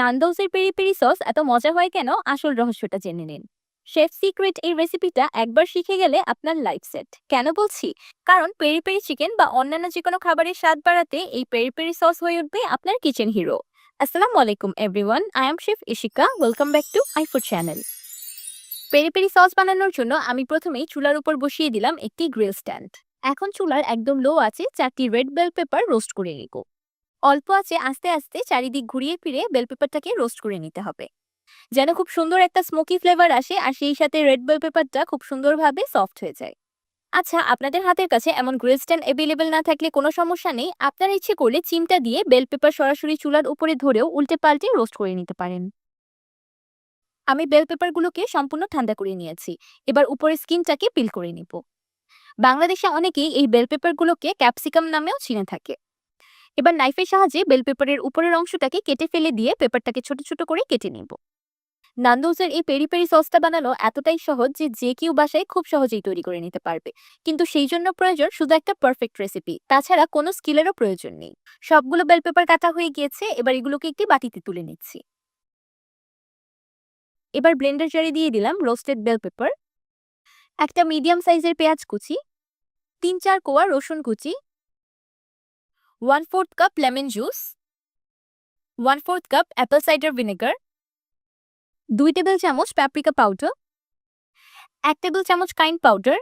নান্দোজের peri peri sauce এত মজা হয় কেন? আসল রহস্যটা জেনে নিন। শেফ সিক্রেট এই রেসিপিটা একবার শিখে গেলে আপনার লাইফ সেট। কেন বলছি? কারণ পেরি পেরি চিকেন বা অন্যান্য যে কোনো খাবারের স্বাদ বাড়াতে এই পেরি পেরি সস হয়ে উঠবে আপনার কিচেন হিরো। আসসালামু আলাইকুম, everyone. I am chef Ishika. Welcome back to I food channel. Peri peri sauce বানানোর জন্য আমি প্রথমেই চুলার উপর বসিয়ে দিলাম একটি গ্রিল স্ট্যান্ড। এখন চুলার একদম লো আছে চারটি রেড বেল পেপার রোস্ট করে নিব। অল্প আছে আস্তে আস্তে চারিদিক ঘুরিয়ে ফিরে বেল পেপারটাকে রোস্ট করে নিতে হবে। যেন খুব সুন্দর একটা স্মোকি ফ্লেভার আসে আর সেই সাথে রেড বেল পেপারটা খুব সুন্দরভাবে সফট হয়ে যায়। আচ্ছা আপনাদের হাতের কাছে এমন গ্রিল স্ট্যান্ড অ্যাভেলেবেল না থাকলে কোনো সমস্যা নেই। আপনারা ইচ্ছে করলে চিমটা দিয়ে বেল পেপার সরাসরি চুলার উপরে ধরেও উল্টে পাল্টে রোস্ট করে নিতে পারেন। আমি বেল পেপারগুলোকে সম্পূর্ণ ঠান্ডা করে নিয়েছি। এবার উপরের স্কিনটাকে পিল করে নিব। বাংলাদেশে অনেকেই এই বেল পেপারগুলোকে ক্যাপসিকাম নামেও চিনে থাকে। এবার নাইফের সাহায্যে বেল পেপারের উপরের অংশটাকে কেটে ফেলে দিয়ে পেপারটাকে ছোট ছোট করে কেটে নিব। নান্দোজের এই পেরি পেরি সসটা বানানো এতটাই সহজ যে যে কেউ বাসায় খুব সহজেই তৈরি করে নিতে পারবে। কিন্তু সেই জন্য প্রয়োজন শুধু একটা পারফেক্ট রেসিপি তাছাড়া কোনো স্কিলেরও প্রয়োজন নেই। সবগুলো বেল পেপার কাটা হয়ে গিয়েছে, এবার এগুলোকে একটি বাটিতে তুলে নিচ্ছি। এবার ব্লেন্ডার জারে দিয়ে দিলাম রোস্টেড বেল পেপার একটা মিডিয়াম সাইজের পেঁয়াজ কুচি, তিন চার কোয়া রসুন কুচি one fourth cup lemon juice one fourth cup apple cider vinegar দুই টেবিল চামচ প্যাপ্রিকা পাউডার এক টেবিল চামচ কাইন পাউডার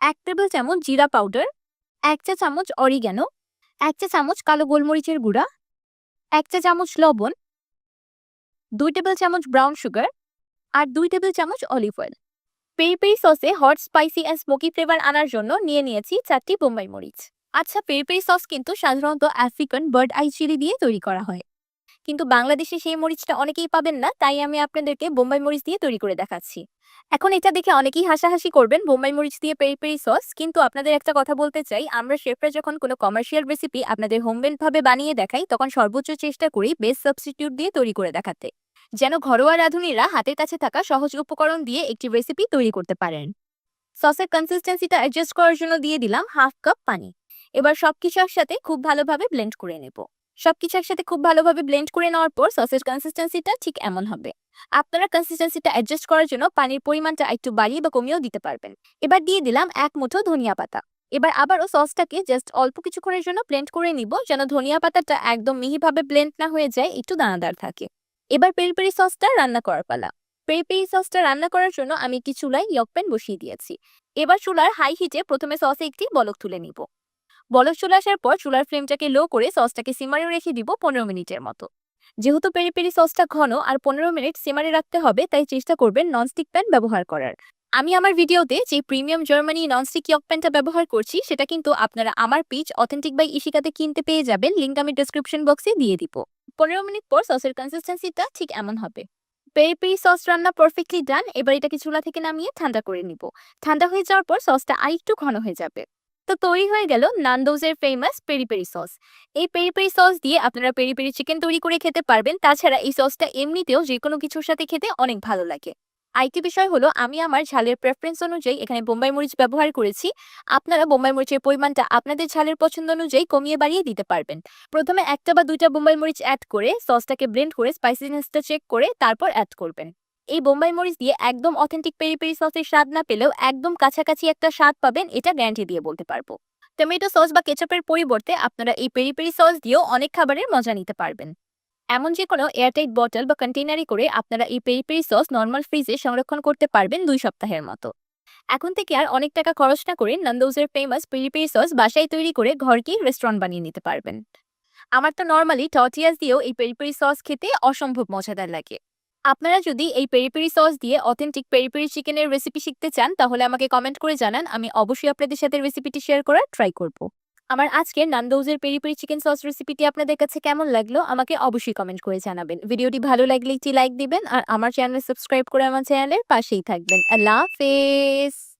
এক টেবিল চামচ জিরা পাউডার এক চা চামচ অরিগ্যানো এক চা চামচ কালো গোলমরিচের গুঁড়া এক চা চামচ লবণ দুই টেবিল চামচ ব্রাউন সুগার আর দুই টেবিল চামচ olive oil peri peri সসে hot spicy and smoky flavour আনার জন্য নিয়ে নিয়েছি চারটি বোম্বাই মরিচ। আচ্ছা পেরি সস কিন্তু সাধারণত আফ্রিকান বার্ড আই চিলি দিয়ে তৈরি করা হয়। কিন্তু বাংলাদেশে সেই মরিচটা অনেকেই পাবেন না, তাই আমি আপনাদেরকে বোম্বাই মরিচ দিয়ে তৈরি করে দেখাচ্ছি। এখন এটা দেখে অনেকেই হাসাহাসি করবেন বোম্বাই মরিচ দিয়ে পেরি পেরি সস, কিন্তু আপনাদের একটা কথা বলতে চাই, আমরা শেফরা যখন কোনো কমার্শিয়াল রেসিপি আপনাদের হোমমেড ভাবে বানিয়ে দেখাই, তখন সর্বোচ্চ চেষ্টা করি বেস্ট সাবস্টিটিউট দিয়ে তৈরি করে দেখাতে। যেন ঘরোয়া রাঁধুনিরা হাতের কাছে থাকা সহজ উপকরণ দিয়ে একটি রেসিপি তৈরি করতে পারেন। সসের কনসিস্টেন্সিটা অ্যাডজাস্ট করার জন্য দিয়ে দিলাম হাফ কাপ পানি। এবার সবকিছু একসাথে খুব ভালোভাবে ব্লেন্ড করে নেব। সবকিছু একসাথে খুব ভালোভাবে ব্লেন্ড করে নেওয়ার পর সসের কনসিস্টেন্সিটা ঠিক এমন হবে। আপনারা কনসিস্টেন্সিটা অ্যাডজাস্ট করার জন্য পানির পরিমাণটা একটু বাড়িয়ে বা কমিয়েও দিতে পারবেন। এবার দিয়ে দিলাম এক মুঠো ধনিয়া পাতা। এবার আবারও সসটাকে জাস্ট অল্প কিছুক্ষণের জন্য ব্লেন্ড করে নিব যেন ধনিয়া পাতাটা একদম মিহিভাবে ব্লেন্ড না হয়ে যায়, একটু দানাদার থাকে। এবার পেরি পেরি সসটা রান্না করার পালা। পেরি পেরি সসটা রান্না করার জন্য আমি একটি চুলায় ইয়ক প্যান বসিয়ে দিয়েছি। এবার চুলার হাই হিটে প্রথমে সসে একটি বলক তুলে নিব। বলক চলে আসার পর চুলার ফ্লেমটাকে লো করে সসটাকে সিমারে রেখে দিব পনেরো মিনিটের মতো। যেহেতু পেরি পেরি সসটা ঘন আর পনেরো মিনিট সিমারে রাখতে হবে, তাই চেষ্টা করবেন ননস্টিক প্যান ব্যবহার করার। আমি আমার ভিডিওতে যে প্রিমিয়াম জার্মানি ননস্টিক ইয়ক প্যানটা ব্যবহার করছি, সেটা কিন্তু আপনারা আমার পিচ অথেন্টিক বাই ইশিকাতে কিনতে পেয়ে যাবেন। লিঙ্ক আমি ডিসক্রিপশন বক্সে দিয়ে দিব। পনেরো মিনিট পর সসের কনসিস্টেন্সিটা ঠিক এমন হবে। পেরি পেরি সস রান্না পারফেক্টলি ডান এবার এটাকে চুলা থেকে নামিয়ে ঠান্ডা করে নিব। ঠান্ডা হয়ে যাওয়ার পর সসটা আরেকটু ঘন হয়ে যাবে। তো তৈরি হয়ে গেল নান্দোজের ফেমাস পেরি পেরি সস। এই পেরি পেরি সস দিয়ে আপনারা পেরি পেরি চিকেন তৈরি করে খেতে পারবেন। তাছাড়া এই সসটা এমনিতেও যে কোনো কিছুর সাথে খেতে অনেক ভালো লাগে। আরেকটি বিষয় হলো, আমি আমার ঝালের প্রেফারেন্স অনুযায়ী এখানে বোম্বাই মরিচ ব্যবহার করেছি। আপনারা বোম্বাই মরিচের পরিমাণটা আপনাদের ঝালের পছন্দ অনুযায়ী কমিয়ে বাড়িয়ে দিতে পারবেন। প্রথমে একটা বা দুইটা বোম্বাই মরিচ অ্যাড করে সসটাকে ব্লেন্ড করে স্পাইসিনেসটা চেক করে তারপর অ্যাড করবেন। এই বোম্বাই মরিচ দিয়ে একদম অথেন্টিক পেরি পেরি সসের স্বাদ না পেলেও একদম কাছাকাছি একটা স্বাদ পাবেন, এটা গ্যারান্টি দিয়ে বলতে পারব। টমেটো সস বা কেচাপের পরিবর্তে আপনারা এই পেরি পেরি সস দিয়েও অনেক খাবারের মজা নিতে পারবেন। এমন যে কোনো এয়ারটাইট বটল বা কন্টেনারে করে আপনারা এই পেরি পেরি সস নর্মাল ফ্রিজে সংরক্ষণ করতে পারবেন দুই সপ্তাহের মতো। এখন থেকে আর অনেক টাকা খরচ না করে নন্দৌজের ফেমাস পেরি পেরি সস বাসায় তৈরি করে ঘরকেই রেস্টুরেন্ট বানিয়ে নিতে পারবেন। আমার তো নর্মালি টটিয়াস দিয়েও এই পেরি পেরি সস খেতে অসম্ভব মজাদার লাগে। আপনারা যদি এই পেরি পেরি সস দিয়ে অথেন্টিক পেরি পেরি চিকেনের রেসিপি শিখতে চান, তাহলে আমাকে কমেন্ট করে জানান। আমি অবশ্যই আপনাদের সাথে রেসিপিটি শেয়ার করার ট্রাই করব। আমার আজকের নান্দৌজের পেরি পেরি চিকেন সস রেসিপিটি আপনাদের কাছে কেমন লাগল, আমাকে অবশ্যই কমেন্ট করে জানাবেন। ভিডিওটি ভালো লাগলে একটি লাইক দিবেন, আর আমার চ্যানেল সাবস্ক্রাইব করে আমার চ্যানেলের পাশেই থাকবেন। আল্লাহ হাফেজ!